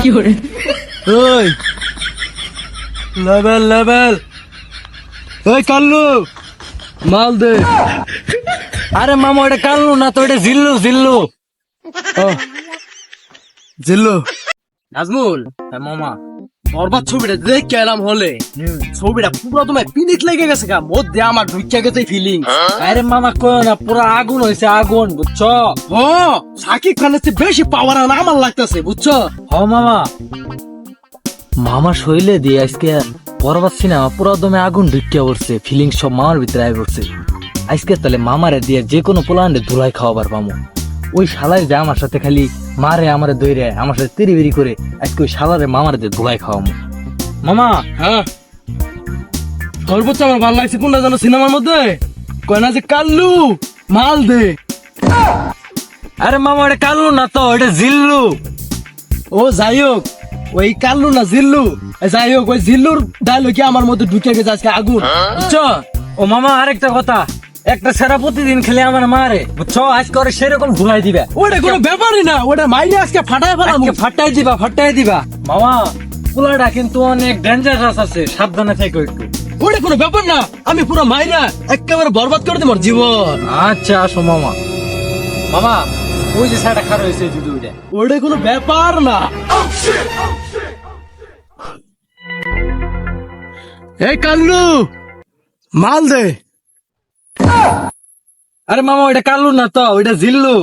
ওই level level ওই কাল্লু। মাল দে। আরে মামা ওটা কাল্লু না তো ওটা জিল্লু জিল্লু। জিল্লু। নাজমুল হ্যাঁ মামা। বরবাদ ছবিটা দেখে এলাম হলে। ছবিটা পুরো তোমার পিনিক লেগে গেছে গা। মধ্যে আমার ঢুকে গেছে ফিলিং আরে মামা কয় না পুরো আগুন হয়েছে আগুন বুঝছ? ও সাকিব খানের চেয়ে বেশি পাওয়ার আমার লাগতেছে বুঝছ? হ মামা। মামা শৈলে দিয়ে আজকে পরবার সিনেমা পুরো দমে আগুন ঢুকিয়া পড়ছে ফিলিং সব মামার ভিতরে আই পড়ছে। আজকে তাহলে মামারে দিয়ে যে কোনো প্লান্টে ধুলাই খাওয়াবার পামো। ওই শালাই যে আমার সাথে খালি মারে আমারে দইরে আমার সাথে তিরি বিরি করে আজকে ওই শালারে মামারে দিয়ে ধুলাই খাওয়ামো। মামা! হ্যাঁ? সর্বোচ্চ আমার ভালো লাগছে কোনটা জানো সিনেমার মধ্যে? কয় না যে কাল্লু? মাল দে। আরে মামা এটা কাল্লু না তো এটা জিল্লু। ও যাই হোক ওই কাল্লু না জিল্লু? যাই হোক ওই জিল্লুর ডায়লগে আমার মধ্যে ঢুকে গেছে আজকে আগুন? বুঝছ ও মামা আরেকটা কথা। একটা সেরা প্রতিদিন খেলে আমার মারে বুঝছ? আজকে ওরে সেরকম ঘুরাই দিবে। ওটা কোনো ব্যাপারই না ওটা মাইনে আজকে ফাটায় ফেলাম। ফাটাই দিবা ফাটাই দিবা। মামা পোলাটা কিন্তু অনেক ডেঞ্জারাস আছে সাবধানে থেকো একটু। ওটা কোনো ব্যাপার না আমি পুরো মাইরা একেবারে বরবাদ করে দেবো জীবন। আচ্ছা আসো মামা। মামা ওই যে সাইডটা খারাপ হয়েছে যদি ওইটা ওটা কোনো ব্যাপার না। এই কাল্লু মাল দে। আরে মামা ওইটা কালু না তো ওইটা জিল্লু।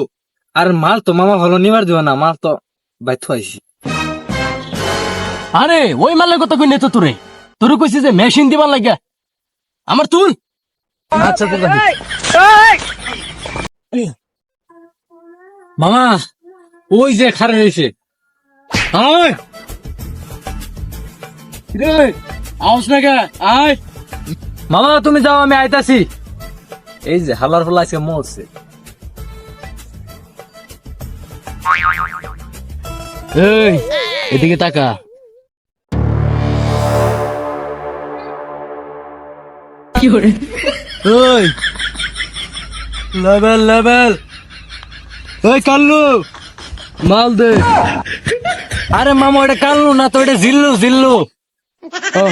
আর মাল তো মামা ভালো নিবার দিবা না মাল তো বাইথ আইছি আরে ওই মালের কথা কই নেতো তোরে? তোরে কইছি যে মেশিন দিবার লাগিয়া। আমার তুল আচ্ছা তো মামা ওই যে খারাপ হয়েছে আয় রে আউস না আয়। মামা তুমি যাও আমি আইতাছি। এই যে হালার ফলা আজকে মরছে। এই এদিকে তাকা। ওই লেভেল লেভেল ওই কাল্লু। মাল দে। আরে মামা ওটা কাল্লু না তো এটা জিল্লু জিল্লু। ও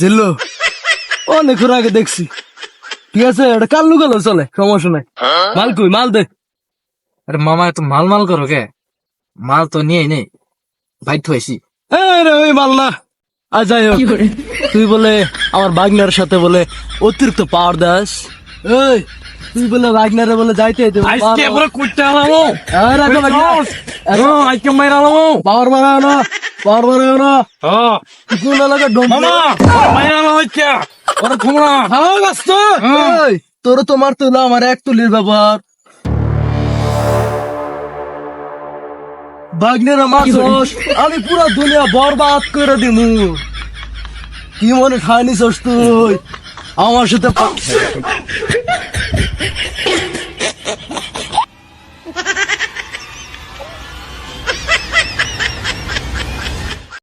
জিল্লু। অনেক আগে দেখছি। ঠিক আছে এটা কাল্লু গেল চলে? সমস্যা নাই। মাল কই মাল দে। আরে মামা এত মাল মাল করো কে? মাল তো নিয়ে নেই। বাইট হয়েছি এই রে ওই মাল না। আজ যাই হোক। তুই বলে আমার বাগনার সাথে বলে অতিরিক্ত পাওয়ার দাস। এই তুই বলে বাগনারে বলে যাইতে আজকে পুরো কুটতে আলামো আজকে মাইর আলামো পাওয়ার বাড়াও না পাওয়ার বাড়াও না। কোন এলাকা ডোম মামা মাইর আলামো হচ্ছে ওরা ঘুমনা হ্যাঁ। ব্যস্ত এই, তোর তোমার তুলো আমার এক তুলির ব্যাপার বাগনের মাছ আমি পুরো দুনিয়া বরবাদ করে দিমু। কি মনে খাইনি তুই? আমার সাথে